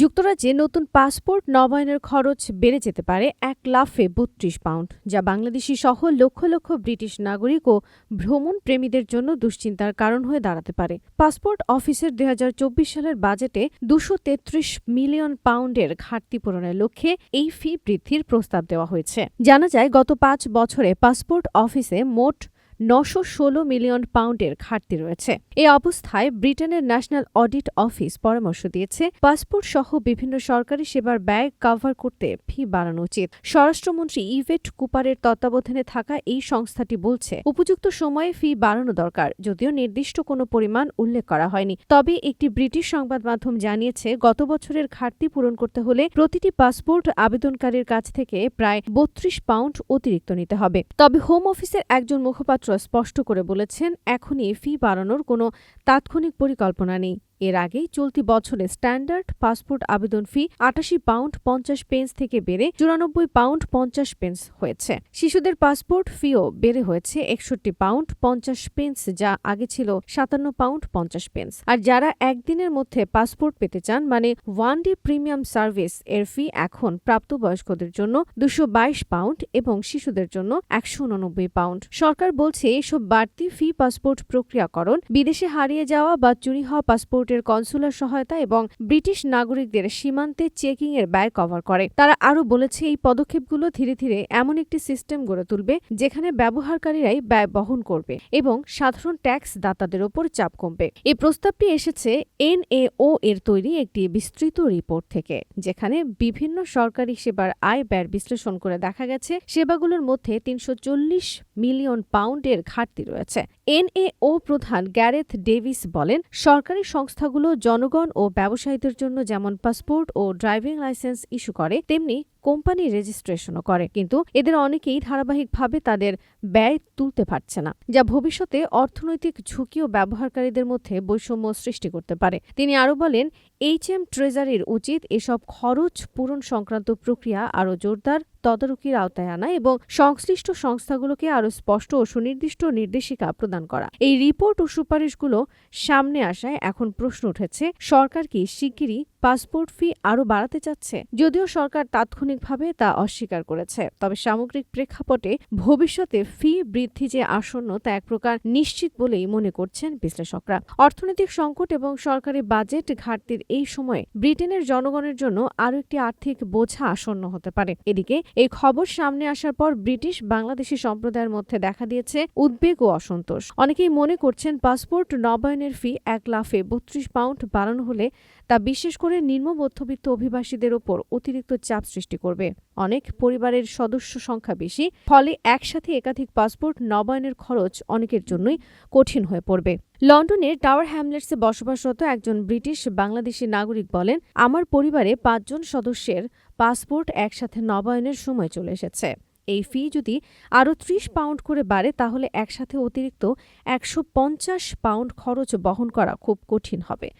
যুক্তরাজ্যে নতুন পাসপোর্ট নবায়নের খরচ বেড়ে যেতে পারে এক লাফে বত্রিশ পাউন্ড, যা বাংলাদেশি সহ লক্ষ লক্ষ ব্রিটিশ নাগরিক ও ভ্রমণ প্রেমীদের জন্য দুশ্চিন্তার কারণ হয়ে দাঁড়াতে পারে। পাসপোর্ট অফিসের দু হাজার চব্বিশ সালের বাজেটে দুশো তেত্রিশ মিলিয়ন পাউন্ডের ঘাটতি পূরণের লক্ষ্যে এই ফি বৃদ্ধির প্রস্তাব দেওয়া হয়েছে। জানা যায়, গত পাঁচ বছরে পাসপোর্ট অফিসে মোট নশো ষোলো মিলিয়ন পাউন্ডের ঘাটতি রয়েছে। এ অবস্থায় ব্রিটেনের ন্যাশনাল অডিট অফিস পরামর্শ দিয়েছে, পাসপোর্ট সহ বিভিন্ন সরকারি সেবার ব্যয় কভার করতে ফি বাড়ানো উচিত। স্বরাষ্ট্রমন্ত্রী ইভেট কুপারের তত্ত্বাবধানে থাকা এই সংস্থাটি বলছে, উপযুক্ত সময়ে ফি বাড়ানো দরকার, যদিও নির্দিষ্ট কোনো পরিমাণ উল্লেখ করা হয়নি। তবে একটি ব্রিটিশ সংবাদ মাধ্যম জানিয়েছে, গত বছরের ঘাটতি পূরণ করতে হলে প্রতিটি পাসপোর্ট আবেদনকারীর কাছ থেকে প্রায় বত্রিশ পাউন্ড অতিরিক্ত নিতে হবে। তবে হোম অফিসের একজন মুখপাত্র স্পষ্ট করে বলেছেন এখনই ফি বাড়ানোর কোনো তাৎক্ষণিক পরিকল্পনা নেই। এর আগেই চলতি বছরে স্ট্যান্ডার্ড পাসপোর্ট আবেদন ফি আটাশি পাউন্ড পঞ্চাশ পেন্স থেকে বেড়ে চুরানব্বই পাউন্ড পঞ্চাশ পেন্স হয়েছে। শিশুদের পাসপোর্ট ফিও বেড়ে হয়েছে একষট্টি পাউন্ড পঞ্চাশ পেন্স, যা আগে ছিল সাতান্ন পাউন্ড পঞ্চাশ পেন্স। আর যারা একদিনের মধ্যে পাসপোর্ট পেতে চান মানে ওয়ান ডে প্রিমিয়াম সার্ভিস এর ফি এখন প্রাপ্তবয়স্কদের জন্য দুশো বাইশ পাউন্ড এবং শিশুদের জন্য একশো উননব্বই পাউন্ড। সরকার বলছে এসব বাড়তি ফি পাসপোর্ট প্রক্রিয়াকরণ বিদেশে হারিয়ে যাওয়া বা চুরি হওয়া পাসপোর্টের কনসুলার সহায়তা এবং ব্রিটিশ নাগরিকদের সীমান্তে চেকিং এর ব্যয় কভার করে। তারা আরও বলেছে, এই পদক্ষেপগুলো ধীরে ধীরে এমন একটি সিস্টেম গড়ে তুলবে যেখানে ব্যবহারকারীরাই ব্যয় বহন করবে এবং সাধারণ ট্যাক্স দাতাদের ওপর চাপ কমবে। এই প্রস্তাবটি এসেছে এনএও এর তৈরি একটি বিস্তৃত রিপোর্ট থেকে, যেখানে বিভিন্ন সরকারি সেবার আয় ব্যয়ের বিশ্লেষণ করে দেখা গেছে, সেবাগুলোর মধ্যে তিনশো চল্লিশ মিলিয়ন পাউন্ডের ঘাটতি রয়েছে। এনএও প্রধান গ্যারেথ ডেভিস বলেন, সরকারি সংস্থাগুলো জনগণ ও ব্যবসায়ীদের জন্য যেমন পাসপোর্ট ও ড্রাইভিং লাইসেন্স ইস্যু করে তেমনি কোম্পানি রেজিস্ট্রেশনও করে। কিন্তু এদের অনেকেই ধারাবাহিকভাবে তাদের ব্যয় তুলতে পারছে না, যা ভবিষ্যতে অর্থনৈতিক ঝুঁকি ও ব্যবহারকারীদের মধ্যে বৈষম্য সৃষ্টি করতে পারে। তিনি আরও বলেন, এইচ এম ট্রেজারির উচিত এসব খরচ পূরণ সংক্রান্ত প্রক্রিয়া আরও জোরদার, তদারকির আওতায় আনা এবং সংশ্লিষ্ট সংস্থাগুলোকে আরও স্পষ্ট ও সুনির্দিষ্ট নির্দেশিকা প্রদান করা। এই রিপোর্ট ও সুপারিশগুলো সামনে আসায় এখন প্রশ্ন উঠেছে, সরকার কি শিগগিরই পাসপোর্ট ফি আরও বাড়াতে চাচ্ছে, যদিও সরকার তাৎক্ষণিকভাবে তা অস্বীকার করেছে। তবে সামগ্রিক প্রেক্ষাপটে ভবিষ্যতে ফি বৃদ্ধি যে আসন্ন তা এক প্রকার নিশ্চিত বলেই মনে করছেন বিশ্লেষকরা। অর্থনৈতিক সংকট এবং সরকারি বাজেট ঘাটতির এই সময়ে ব্রিটেনের জনগণের জন্য আরও একটি আর্থিক বোঝা আসন্ন হতে পারে। এদিকে, এই খবর সামনে আসার পর ব্রিটিশ বাংলাদেশি সম্প্রদায়ের মধ্যে দেখা দিয়েছে উদ্বেগ ও অসন্তোষ। অনেকেই মনে করছেন পাসপোর্ট নবায়নের ফি এক লাফে বত্রিশ পাউন্ড বাড়ানো হলে তা বিশেষ করে নিম্ন মধ্যবিত্ত অভিবাসীদের ওপর অতিরিক্ত চাপ সৃষ্টি করবে। অনেক পরিবারের সদস্য সংখ্যা বেশি, ফলে একসাথে একাধিক পাসপোর্ট, নবায়নের খরচ অনেকের জন্যই কঠিন হয়ে পড়বে। লন্ডনের টাওয়ার হ্যামলেটসে বসবাসরত একজন ব্রিটিশ বাংলাদেশি নাগরিক বলেন, আমার পরিবারে পাঁচজন সদস্যের পাসপোর্ট একসাথে নবায়নের সময় চলে এসেছে। এই ফি যদি আরও ত্রিশ পাউন্ড করে বাড়ে, তাহলে একসাথে অতিরিক্ত একশো পঞ্চাশ পাউন্ড খরচ বহন করা খুব কঠিন হবে।